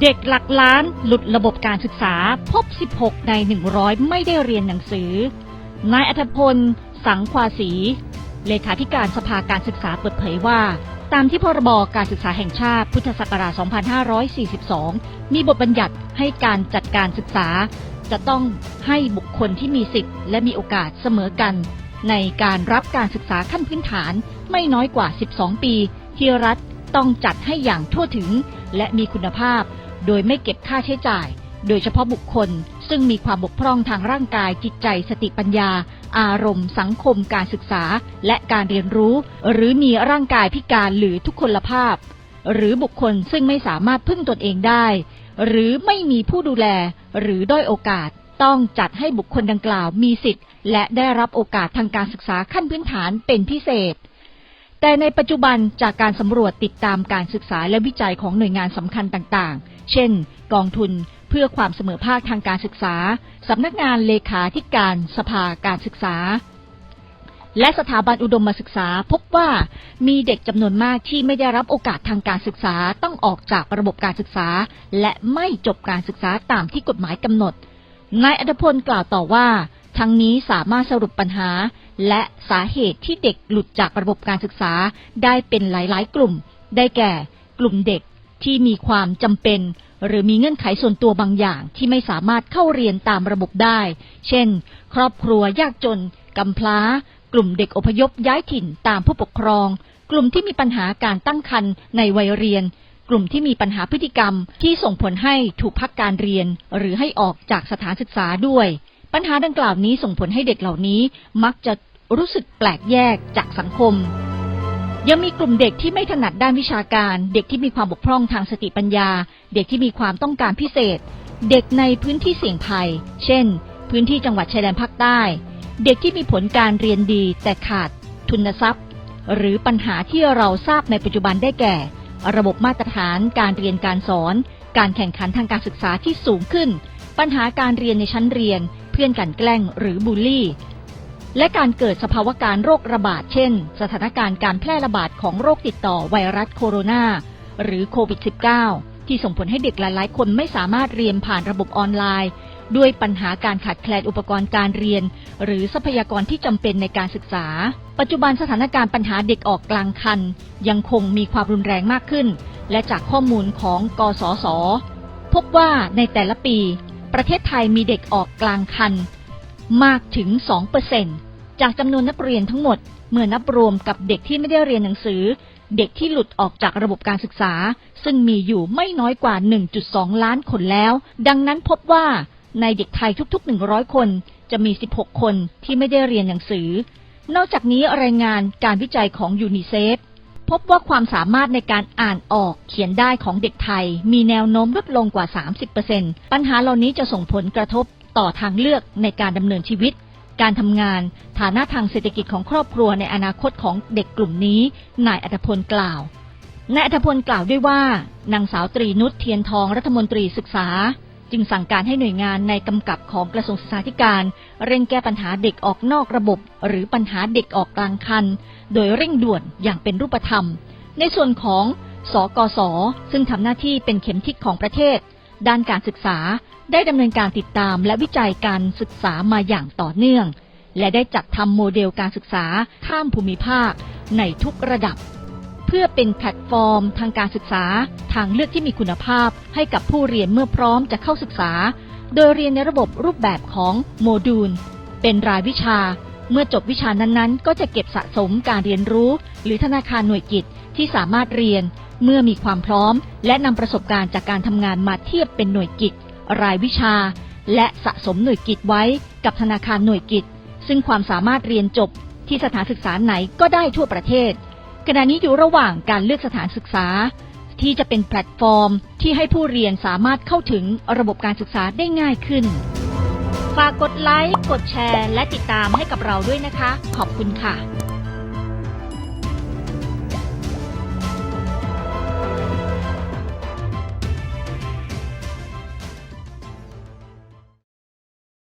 เด็กหลักล้านหลุดระบบการศึกษาพบ 16 ใน 100 ไม่ได้เรียนหนังสือ นายอัธพล สังควาสี เลขาธิการสภาการศึกษาเปิดเผยว่า ตามที่พรบการศึกษาแห่งชาติพุทธศักราช 2542 มีบทบัญญัติให้การจัดการศึกษา จะต้องให้บุคคลที่มีสิทธิ์และมีโอกาสเสมอกัน ในการรับการศึกษาขั้นพื้นฐานไม่น้อยกว่า 12 ปี ที่รัฐต้องจัดให้อย่างทั่วถึงและมีคุณภาพ โดยไม่เก็บค่าใช้จ่าย โดยเฉพาะบุคคล ซึ่งมีความบกพร่องทางร่างกายจิตใจสติปัญญา อารมณ์ สังคม การศึกษา และการเรียนรู้ หรือมีร่างกายพิการหรือทุกคนลภาพ หรือบุคคลซึ่งไม่สามารถพึ่งตนเองได้ หรือไม่มีผู้ดูแล หรือด้อยโอกาสต้องจัดให้บุคคลดังกล่าวมีสิทธิ์ และได้รับโอกาสทางการศึกษาขั้นพื้นฐานเป็นพิเศษ แต่ในปัจจุบันจากการสำรวจติดตามการศึกษาและวิจัยของหน่วยงานสำคัญต่างๆ เช่น กองทุนเพื่อความเสมอภาคทางการศึกษา สำนักงานเลขาธิการสภาการศึกษา และสถาบันอุดมศึกษาพบว่ามีเด็กจำนวนมากที่ไม่ได้รับโอกาสทางการศึกษาต้องออกจากระบบการศึกษา และไม่จบการศึกษาตามที่กฎหมายกำหนดนายอัธพลกล่าวต่อว่า ทั้งนี้สามารถสรุปปัญหา และสาเหตุที่เด็กหลุดจากระบบการศึกษาได้เป็นหลาย ๆ กลุ่ม ได้แก่ กลุ่มเด็กที่มีความจำเป็น หรือมีเงื่อนไขส่วนตัวบางอย่างที่ไม่สามารถเข้าเรียนตามระบบได้ เช่น ครอบครัวยากจนกำพร้า กลุ่มเด็กอพยพย้ายถิ่นตามผู้ปกครอง กลุ่มที่มีปัญหาการตั้งครรภ์ในวัยเรียน กลุ่มที่มีปัญหาพฤติกรรม ที่ส่งผลให้ถูกพักการเรียน หรือให้ออกจากสถานศึกษาด้วย ปัญหาดังกล่าวนี้ส่งผลให้เด็กเหล่านี้มักจะ รู้สึกแปลกแยกจากสังคม ยังมีกลุ่มเด็กที่ไม่ถนัดด้านวิชาการ เด็กที่มีความบกพร่องทางสติปัญญา เด็กที่มีความต้องการพิเศษ เด็กในพื้นที่เสี่ยงภัย เช่น พื้นที่จังหวัดชายแดนภาคใต้ เด็กที่มีผลการเรียนดีแต่ขาด ทุนทรัพย์ หรือปัญหาที่เราทราบในปัจจุบันได้แก่ ระบบมาตรฐาน การเรียนการสอน การแข่งขันทางการศึกษาที่สูงขึ้น ปัญหาการเรียนในชั้นเรียน เพื่อนกันแกล้งหรือบูลลี่ และการเกิดสภาวะการโรคระบาดเช่น สถานการณ์การแพร่ระบาดของโรคติดต่อไวรัสโคโรนาหรือโควิด -19 ที่ส่งผลให้เด็กหลาย ๆ คนไม่สามารถเรียนผ่านระบบออนไลน์ ด้วยปัญหาการขาดแคลนอุปกรณ์การเรียน หรือทรัพยากรที่จำเป็นในการศึกษา ปัจจุบันสถานการณ์ปัญหาเด็กออกกลางคัน ยังคงมีความรุนแรงมากขึ้น และจากข้อมูลของ กสศพบว่าในแต่ละปี ประเทศไทยมีเด็กออกกลางคัน มากถึง 2%จากจำนวนนักเรียนทั้งหมด เมื่อนับรวมกับเด็กที่ไม่ได้เรียนหนังสือ เด็กที่หลุดออกจากระบบการศึกษา ซึ่งมีอยู่ไม่น้อยกว่า 1.2 ล้านคนแล้ว ดังนั้นพบว่าในเด็กไทยทุกๆ 100 คน จะมี 16 คนที่ไม่ได้เรียนหนังสือ นอกจากนี้รายงานการวิจัยของยูนิเซฟพบว่าความสามารถในการอ่านออกเขียนได้ของเด็กไทย มีแนวโน้มลดลงกว่า 30%ปัญหาเหล่านี้จะส่งผลกระทบ ต่อทางเลือกในการดำเนินชีวิต การทำงาน ฐานะทางเศรษฐกิจของครอบครัวในอนาคตของเด็กกลุ่มนี้ นายอัธพลกล่าวนายอัธพลกล่าวด้วยว่านางสาวตรีนุชเทียนทองรัฐมนตรีศึกษา จึงสั่งการให้หน่วยงานในกำกับของกระทรวงศึกษาธิการ เร่งแก้ปัญหาเด็กออกนอกระบบ หรือปัญหาเด็กออกกลางคัน โดยเร่งด่วนอย่างเป็นรูปธรรม ในส่วนของสกส ซึ่งทำหน้าที่เป็นเข็มทิศของประเทศ ด้านการศึกษาได้ดำเนินการติดตามและวิจัยการศึกษามาอย่างต่อเนื่อง และได้จัดทำโมเดลการศึกษาข้ามภูมิภาคในทุกระดับ เพื่อเป็นแพลตฟอร์ม ทางการศึกษา ทางเลือกที่มีคุณภาพ ให้กับผู้เรียนเมื่อพร้อมจะเข้าศึกษา โดยเรียนในระบบรูปแบบของโมดูล เป็นรายวิชา เมื่อจบวิชานั้นๆ ก็จะเก็บสะสมการเรียนรู้ หรือธนาคารหน่วยกิจที่สามารถเรียน เมื่อมีความพร้อม และนำประสบการณ์จากการทำงานมาเทียบเป็นหน่วยกิจ รายวิชา และสะสมหน่วยกิจไว้กับธนาคารหน่วยกิจ ซึ่งความสามารถเรียนจบที่สถานศึกษาไหนก็ได้ทั่วประเทศ ขณะนี้อยู่ระหว่างการเลือกสถานศึกษา ที่จะเป็นแพลตฟอร์ม ที่ให้ผู้เรียนสามารถเข้าถึงระบบการศึกษาได้ง่ายขึ้น ฝากกดไลค์ กดแชร์ และติดตามให้กับเราด้วยนะคะ ขอบคุณค่ะ